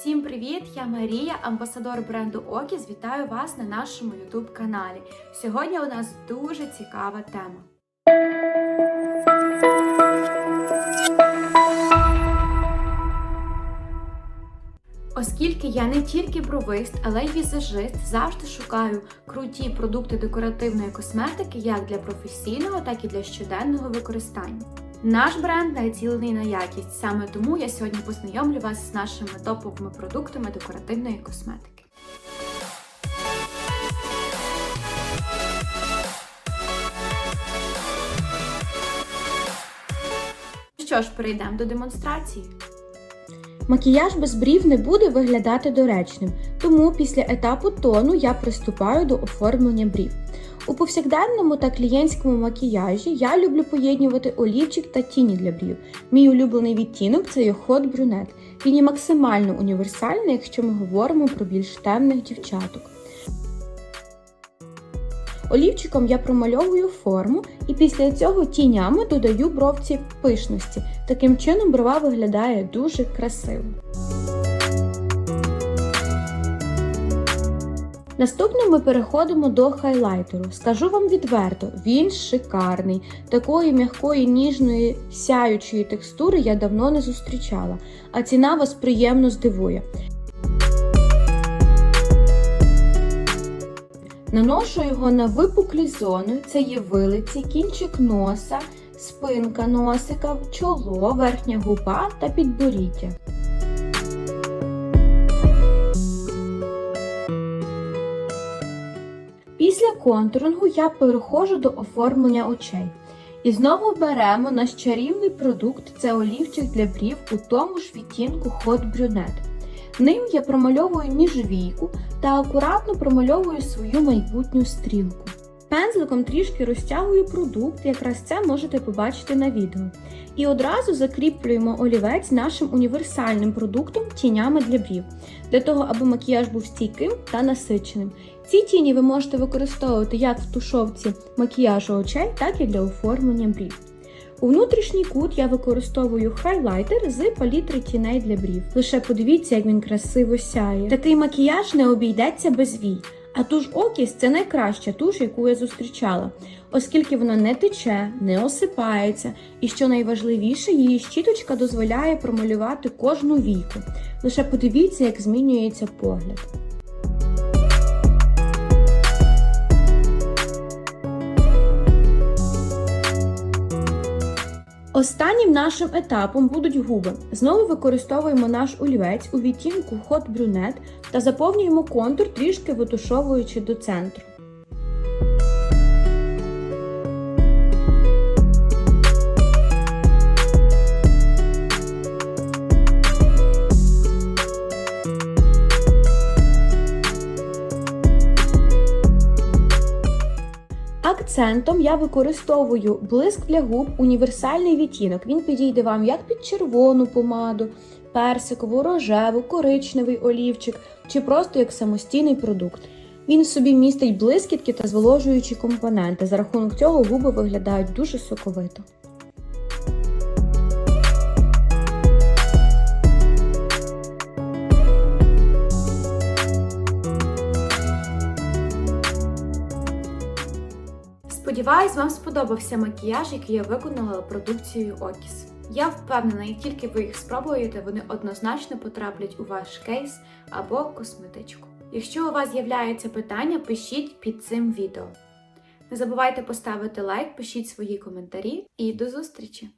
Всім привіт! Я Марія, амбасадор бренду Окіс. Вітаю вас на нашому YouTube каналі. Сьогодні у нас дуже цікава тема. Оскільки я не тільки бровист, але й візажист, завжди шукаю круті продукти декоративної косметики як для професійного, так і для щоденного використання. Наш бренд націлений на якість, саме тому я сьогодні познайомлю вас з нашими топовими продуктами декоративної косметики. Що ж, перейдемо до демонстрації. Макіяж без брів не буде виглядати доречним, тому після етапу тону я приступаю до оформлення брів. У повсякденному та клієнтському макіяжі я люблю поєднувати олівчик та тіні для брів. Мій улюблений відтінок це є Hot Brunette. Він є максимально універсальний, якщо ми говоримо про більш темних дівчаток. Олівчиком я промальовую форму і після цього тінями додаю бровці пишності. Таким чином брова виглядає дуже красиво. Наступно ми переходимо до хайлайтеру. Скажу вам відверто, він шикарний. Такої м'якої, ніжної, сяючої текстури я давно не зустрічала, а ціна вас приємно здивує. Наношу його на випуклі зони, це є вилиці, кінчик носа, спинка носика, чоло, верхня губа та підборіддя. Після контурингу я переходжу до оформлення очей. І знову беремо наш чарівний продукт це олівчик для брів у тому ж відтінку Hot Brunette. Ним я промальовую міжвійку та акуратно промальовую свою майбутню стрілку. Пензликом трішки розтягую продукт, якраз це можете побачити на відео. І одразу закріплюємо олівець нашим універсальним продуктом тінями для брів, для того, аби макіяж був стійким та насиченим. Ці тіні ви можете використовувати як в тушовці макіяжу очей, так і для оформлення брів. У внутрішній кут я використовую хайлайтер з палітри тіней для брів. Лише подивіться, як він красиво сяє. Такий макіяж не обійдеться без вій. А туш Окіс це найкраща туш, яку я зустрічала, оскільки вона не тече, не осипається, і що найважливіше, її щіточка дозволяє промалювати кожну війку. Лише подивіться, як змінюється погляд. Останнім нашим етапом будуть губи. Знову використовуємо наш олівець у відтінку Hot Brunette та заповнюємо контур, трішки витушовуючи до центру. Акцентом я використовую блиск для губ універсальний відтінок. Він підійде вам як під червону помаду, персикову, рожеву, коричневий олівчик чи просто як самостійний продукт. Він в собі містить блискітки та зволожуючі компоненти. За рахунок цього губи виглядають дуже соковито. Сподіваюсь, вам сподобався макіяж, який я виконала продукцією Окіс. Я впевнена, як тільки ви їх спробуєте, вони однозначно потраплять у ваш кейс або косметичку. Якщо у вас з'являються питання, пишіть під цим відео. Не забувайте поставити лайк, пишіть свої коментарі і до зустрічі!